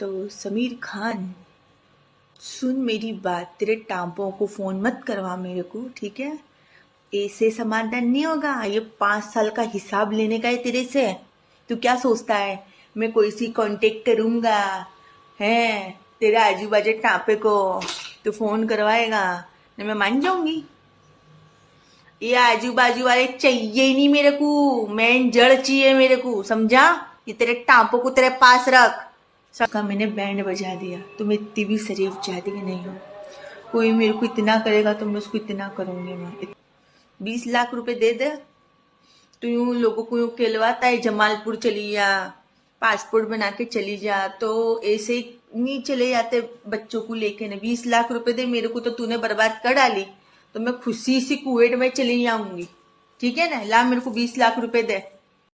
तो समीर खान, सुन मेरी बात, तेरे टांपों को फ़ोन मत करवा मेरे को, ठीक है? ऐसे समाधान नहीं होगा। ये पाँच साल का हिसाब लेने का है तेरे से। तू क्या सोचता है? मैं कोई सी कांटेक्ट करूँगा, है? तेरे आजू बाजू टांपे को तू फ़ोन करवाएगा, ना मैं मान जाऊँगी? ये आजू बाजू वाले चाहिए ही नहीं मेरे को। मेन जड़ चाहिए मेरे को, समझा? ये तेरे टांपों को तेरे पास रख। सबका मैंने बैंड बजा दिया। तुम इतनी भी शरीफ चाहती कि नहीं हो। कोई मेरे को इतना करेगा तो मैं उसको इतना करूँगी मैं। बीस लाख रुपए दे दे। तो यूँ लोगों को यूँ कहलवाता है, जमालपुर चली जा, पासपोर्ट बना के चली जा तो ऐसे नहीं चले जाते बच्चों को लेके ना। बीस लाख रुपए दे मेरे को तो तूने बर्बाद कर डाली। तो मैं खुशी से कुवेट में चली जाऊँगी। ठीक है ना? ला मेरे को बीस लाख रुपए दे।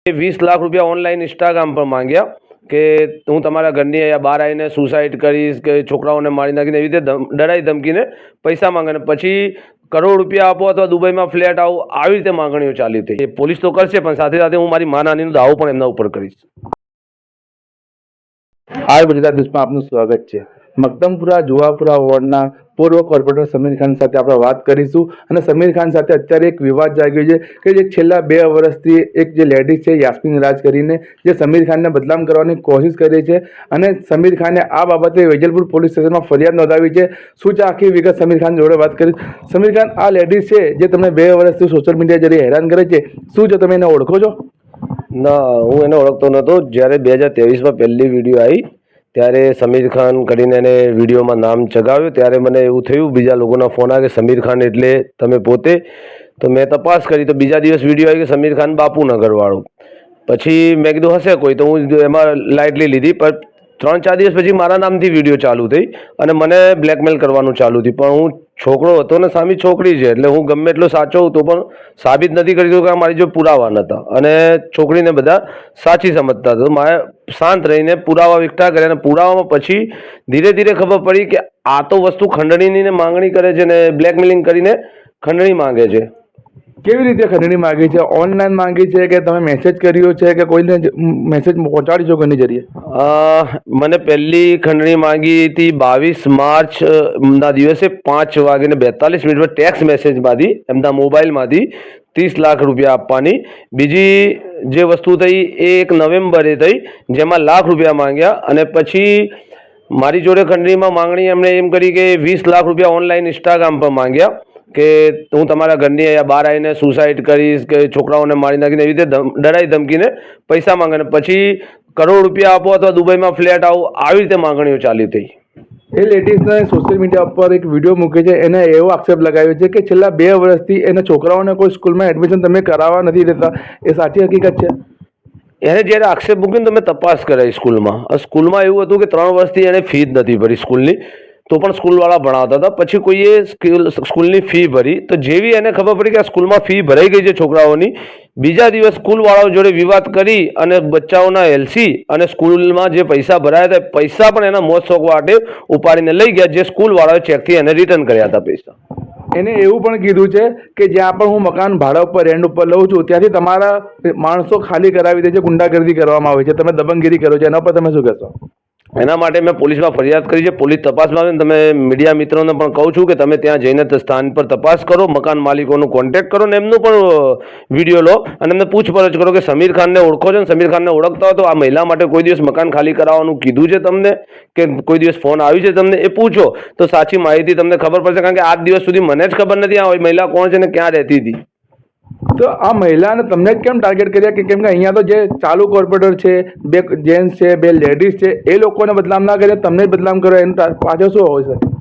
बीस लाख रुपया ऑनलाइन इंस्टाग्राम पर मांगिया કે હું તમારા ઘરની અહીંયા બહાર આવીને સુસાઇડ કરીશ કે છોકરાઓને મારી નાખીને એવી રીતે ડરાઈ ધમકીને પૈસા માંગે પછી કરોડ રૂપિયા આપો અથવા દુબઈમાં ફ્લેટ આવો, આવી રીતે માંગણીઓ ચાલી હતી. પોલીસ તો કરશે પણ સાથે સાથે હું મારી માનાનીનો દાવો પણ એમના ઉપર કરીશ. હાલ ગુજરાત ન્યૂઝમાં આપનું સ્વાગત છે મક્તમપુરા જુવાપુરા વોર્ડના પૂર્વ કોર્પોરેટર સમીર ખાન સાથે આપણે વાત કરીશું અને સમીર ખાન સાથે અત્યારે એક વિવાદ જાગ્યો છે કે જે છેલ્લા બે વર્ષથી એક જે લેડીઝ છે યાસ્મીન રાજ કરીને જે સમીર ખાનને બદનામ કરવાની કોશિશ કરી છે અને સમીર ખાને આ બાબતે વેજલપુર પોલીસ સ્ટેશનમાં ફરિયાદ નોંધાવી છે। શું છે આખી વિગત સમીર ખાન જોડે વાત કરી? સમીર ખાન, આ લેડીઝ છે જે તમને બે વર્ષથી સોશિયલ મીડિયા જરીએ હેરાન કરે છે. શું જો તમે એને ઓળખો છો? ના, હું એને ઓળખતો નહોતો. જ્યારે બે હજાર ત્રેવીસમાં પહેલી વીડિયો આવી ત્યારે સમીર ખાન કરીને એને વિડીયોમાં નામ ચગાવ્યું ત્યારે મને એવું થયું, બીજા લોકોના ફોન આવે કે સમીર ખાન એટલે તમે પોતે. તો મેં તપાસ કરી, તો બીજા દિવસ વીડિયો આવી કે સમીર ખાન બાપુનગરવાળો પછી મેં કીધું, હશે કોઈ. તો હું એમાં લાઇટલી લીધી, પણ ત્રણ ચાર દિવસ પછી મારા નામથી વીડિયો ચાલુ થઈ અને મને બ્લેકમેલ કરવાનું ચાલુ થયું. પણ હું છોકરો હતો ને સામી છોકરી છે, એટલે હું ગમે એટલો સાચો હતો, પણ સાબિત નથી કરી શકું કે મારી જો પુરાવા નહોતા અને છોકરીને બધા સાચી સમજતા હતા. મારે શાંત રહીને પુરાવા એકઠા કર્યા અને પુરાવામાં પછી ધીરે ધીરે ખબર પડી કે આ તો વસ્તુ ખંડણીની ને માંગણી કરે છે ને બ્લેકમેલિંગ કરીને ખંડણી માંગે છે. કેવી રીતે ખરીદી માંગી છે? ઓનલાઈન માંગી છે કે તમે મેસેજ કર્યો છે કે કોઈને મેસેજ પહોંચાડી છો કોઈની જરીએ? મને પહેલી ખંડણી માંગી હતી બાવીસ માર્ચ ના દિવસે પાંચ વાગીને બેતાલીસ મિનિટ પર ટેક્સ મેસેજમાંથી એમના મોબાઈલમાંથી ત્રીસ લાખ રૂપિયા આપવાની. બીજી જે વસ્તુ થઈ એ એક નવેમ્બરે થઈ, જેમાં લાખ રૂપિયા માંગ્યા અને પછી મારી જોડે ખંડણીમાં માંગણી એમણે એમ કરી કે વીસ લાખ રૂપિયા ઓનલાઈન ઇન્સ્ટાગ્રામ પર માંગ્યા. કે હું તમારા ઘરની અહીંયા બહાર આવીને સુસાઇડ કરીશ કે છોકરાઓને મારી નાખીને એવી રીતે ડરાઈ ધમકીને પૈસા માંગે પછી કરોડ રૂપિયા આપો અથવા દુબઈમાં ફ્લેટ આવો આવી રીતે માંગણીઓ ચાલી થઈ. એ લેડીઝને સોશિયલ મીડિયા ઉપર એક વીડિયો મૂકે છે એને એવો આક્ષેપ લગાવ્યો છે કે છેલ્લા બે વર્ષથી એના છોકરાઓને કોઈ સ્કૂલમાં એડમિશન તમે કરાવવા નથી દેતા. એ સાચી હકીકત છે? એને જ્યારે આક્ષેપ મૂક્યો ને તમે તપાસ કરાવી સ્કૂલમાં. સ્કૂલમાં એવું હતું કે ત્રણ વર્ષથી એને ફી જ નથી ભરી સ્કૂલની. તો પણ સ્કૂલવાળા ભણાવતા હતા. પછી કોઈએ સ્કૂલ, સ્કૂલની ફી ભરી. તો જેવી એને ખબર પડી કે આ સ્કૂલમાં ફી ભરાઈ ગઈ છે છોકરાઓની, બીજા દિવસ સ્કૂલવાળાઓ જોડે વિવાદ કરી અને બચ્ચાઓના એલસી અને સ્કૂલમાં જે પૈસા ભરાયા હતા પૈસા પણ એના મોજ શોખ માટે ઉપાડીને લઈ ગયા, જે સ્કૂલવાળાએ ચેકથી એને રિટર્ન કર્યા હતા પૈસા. એને એવું પણ કીધું છે કે જ્યાં પણ હું મકાન ભાડા ઉપર રેન્ટ ઉપર લઉં છું, ત્યાંથી તમારા માણસો ખાલી કરાવી દે છે, ગુંડાગર્દી કરવામાં આવે છે, તમે દબંગગીરી કરો છો, એના પર તમે શું કહેશો? એના માટે મેં પોલીસમાં ફરિયાદ કરી છે. પોલીસ તપાસમાં આવે તમે મીડિયા મિત્રોને પણ કહું છું કે તમે ત્યાં જઈને સ્થાન પર તપાસ કરો, મકાન માલિકોનું કોન્ટેક્ટ કરો ને એમનું પણ વીડિયો લો અને એમને પૂછપરછ કરો કે સમીર ખાનને ઓળખો છો ને સમીર ખાનને ઓળખતા હો તો આ મહિલા માટે કોઈ દિવસ મકાન ખાલી કરાવવાનું કીધું છે તમને? કે કોઈ દિવસ ફોન આવ્યું છે તમને? એ પૂછો. તો સાચી માહિતી તમને ખબર પડશે કારણ કે આજ દિવસ સુધી મને જ ખબર નથી આ મહિલા કોણ છે ને ક્યાં રહેતી હતી. તો આ મહિલાને તમને કેમ ટાર્ગેટ કર્યા કે કેમ કે અહીંયા તો જે ચાલુ કોર્પોરેટર છે, બે જેન્ટ્સ છે, બે લેડીઝ છે, એ લોકોને બદનામ ના કરે, તમને બદનામ કરો, એનું પાછળ શું હોય છે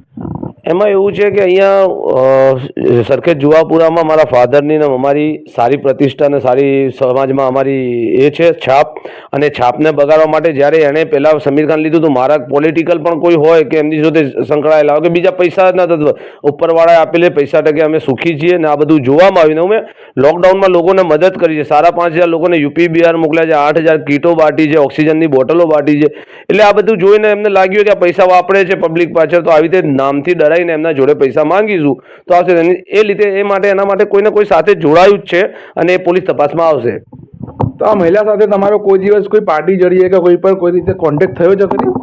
એમાં એવું છે કે અહીંયા સરખેજ જુવાપુરામાં મારા ફાધરની ને અમારી સારી પ્રતિષ્ઠા અને સારી સમાજમાં અમારી એ છે છાપ. અને છાપને બગાડવા માટે જ્યારે એણે પહેલાં સમીર ખાન લીધું હતું, મારા પોલિટિકલ પણ કોઈ હોય કે એમની જોડે સંકળાયેલા હોય કે બીજા પૈસા જ નતા ઉપરવાળાએ આપેલે પૈસા ટકે અમે સુખી છીએ ને આ બધું જોવામાં આવીને અમે લોકડાઉનમાં લોકોને મદદ કરી છે. સારા પાંચ હજાર લોકોને યુપી, બિહાર મોકલ્યા છે, આઠ હજાર કીટો બાટી છે, ઓક્સિજનની બોટલો બાટી છે. એટલે આ બધું જોઈને એમને લાગ્યું કે આ પૈસા વાપરે છે પબ્લિક પાછળ, તો આવી રીતે નામથી ડરાઈને એમના જોડે પૈસા માંગીશું. તો આવશે એ રીતે એ માટે એના માટે કોઈને કોઈ સાથે જોડાયું જ છે અને એ પોલીસ તપાસમાં આવશે. તો આ મહિલા સાથે તમારો કોઈ દિવસ કોઈ પાર્ટી જડીએ કે કોઈ પણ કોઈ રીતે કોન્ટેક્ટ થયો છે ખરી?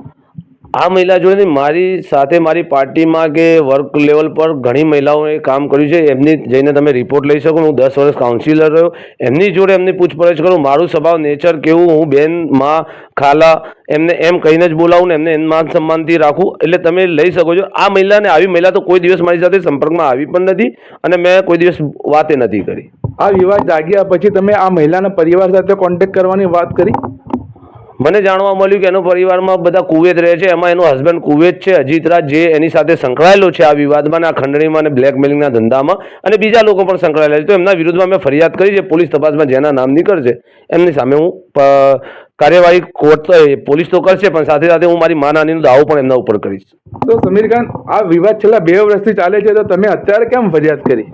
આ મહિલા જોડે મારી સાથે મારી પાર્ટીમાં કે વર્ક લેવલ પર ઘણી મહિલાઓએ કામ કર્યું છે. એમની જઈને તમે રિપોર્ટ લઈ શકો. હું દસ વર્ષ કાઉન્સિલર રહ્યો. એમની જોડે એમની પૂછપરછ કરું. મારું સ્વભાવ નેચર કેવું? હું બેન, માં, ખાલા, એમને એમ કહીને જ બોલાવું ને એમને એમ માન સન્માનથી રાખું. એટલે તમે લઈ શકો છો. આ મહિલાને, આવી મહિલા તો કોઈ દિવસ મારી સાથે સંપર્કમાં આવી પણ નથી અને મેં કોઈ દિવસ વાતે નથી કરી. આ વિવાદ જાગ્યા પછી તમે આ મહિલાના પરિવાર સાથે કોન્ટેક્ટ કરવાની વાત કરી? મને જાણવા મળ્યું કે એનો પરિવારમાં બધા કુવેત રહે છે, એમાં એનો હસબન્ડ કુવેત છે, અજીત રાજ જે એની સાથે સંકળાયેલો છે આ વિવાદમાં આ ખંડણીમાં અને બ્લેકમેલિંગના ધંધામાં અને બીજા લોકો પણ સંકળાયેલા છે. તો એમના વિરુદ્ધમાં મેં ફરિયાદ કરી છે, પોલીસ તપાસમાં જેના નામ નીકળશે, એમની સામે હું કાર્યવાહી કોર્ટ પોલીસ તો કરશે, પણ સાથે સાથે હું મારી માનહાનીનો દાવો પણ એમના ઉપર કરીશ. તો સમીર ખાન, આ વિવાદ છેલ્લા બે વર્ષથી ચાલે છે, તો તમે અત્યારે કેમ ફરિયાદ કરી?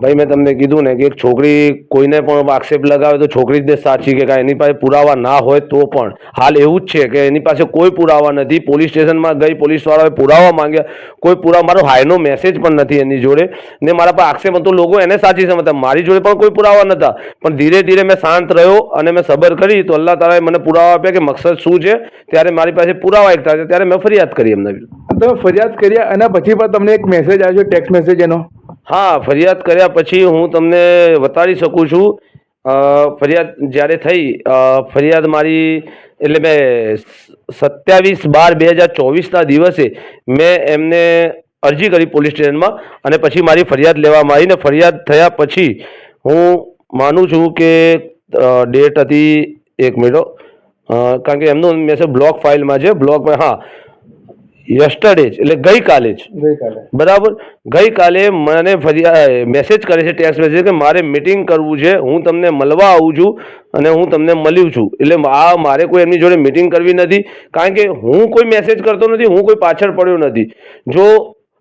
ભાઈ, મેં તમને કીધું ને કે એક છોકરી કોઈને પણ આક્ષેપ લગાવે તો છોકરી જ સાચી કે કાંઈ? એની પાસે પુરાવા ના હોય તો પણ. હાલ એવું જ છે કે એની પાસે કોઈ પુરાવા નથી. પોલીસ સ્ટેશનમાં ગઈ પોલીસવાળાએ પુરાવા માંગ્યા. કોઈ પુરાવા, મારો હાયનો મેસેજ પણ નથી એની જોડે. ને મારા પાસે આક્ષેપ હતો, લોકો એને સાચી સમજતા. મારી જોડે પણ કોઈ પુરાવા નહોતા પણ ધીરે ધીરે મેં શાંત રહ્યો અને મેં સબર કરી તો અલ્લાહ તાલાએ મને પુરાવા આપ્યા કે મકસદ શું છે? ત્યારે મારી પાસે પુરાવા એકઠા છે ત્યારે મેં ફરિયાદ કરી એમને તમે ફરિયાદ કર્યા એના પછી પણ તમને એક મેસેજ આવ્યો ટેક્સ મેસેજ એનો? હા, ફરિયાદ કર્યા પછી હું તમને બતાડી શકું છું. ફરિયાદ જ્યારે થઈ ફરિયાદ મારી, એટલે મેં સત્યાવીસ બાર બે હજાર ચોવીસના દિવસે મેં એમને અરજી કરી પોલીસ સ્ટેશનમાં અને પછી મારી ફરિયાદ લેવામાં આવી ને ફરિયાદ થયા પછી હું માનું છું કે ડેટ હતી એક મિનિટો કારણ કે એમનું મેસેજ બ્લોક ફાઇલમાં છે બ્લોક હા. યસ્ટરડે જ એટલે ગઈકાલે જ. બરાબર? ગઈકાલે મને મેસેજ કરે છે ટેક્સ મેસેજ કે મારે મીટિંગ કરવું છે હું તમને મળવા આવું છું અને હું તમને મળ્યું છું. એટલે આ મારે કોઈ એમની જોડે મીટિંગ કરવી નથી કારણ કે હું કોઈ મેસેજ કરતો નથી હું કોઈ પાછળ પડ્યો નથી. જો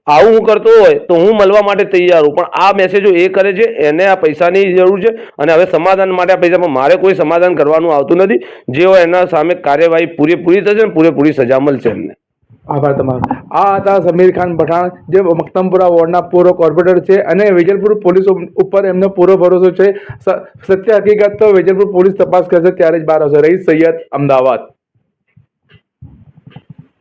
આવું હું કરતો હોય તો હું મળવા માટે તૈયાર હું પણ આ મેસેજો એ કરે છે એને આ પૈસાની જરૂર છે અને હવે સમાધાન માટે આ પૈસા મારે કોઈ સમાધાન કરવાનું આવતું નથી. જે હોય એના સામે કાર્યવાહી પૂરેપૂરી થશે ને પૂરેપૂરી સજા મળશે એમને. આભાર તમારો. આ હતા સમીર ખાન પઠાણ, જે મક્તમપુરા વોર્ડના પૂર્વ કોર્પોરેટર છે અને વેજલપુર પોલીસ ઉપર એમનો પૂરો ભરોસો છે. સત્ય હકીકત તો વેજલપુર પોલીસ તપાસ કરશે ત્યારે જ બહાર આવશે. રહીશ સૈયદ અમદાવાદ.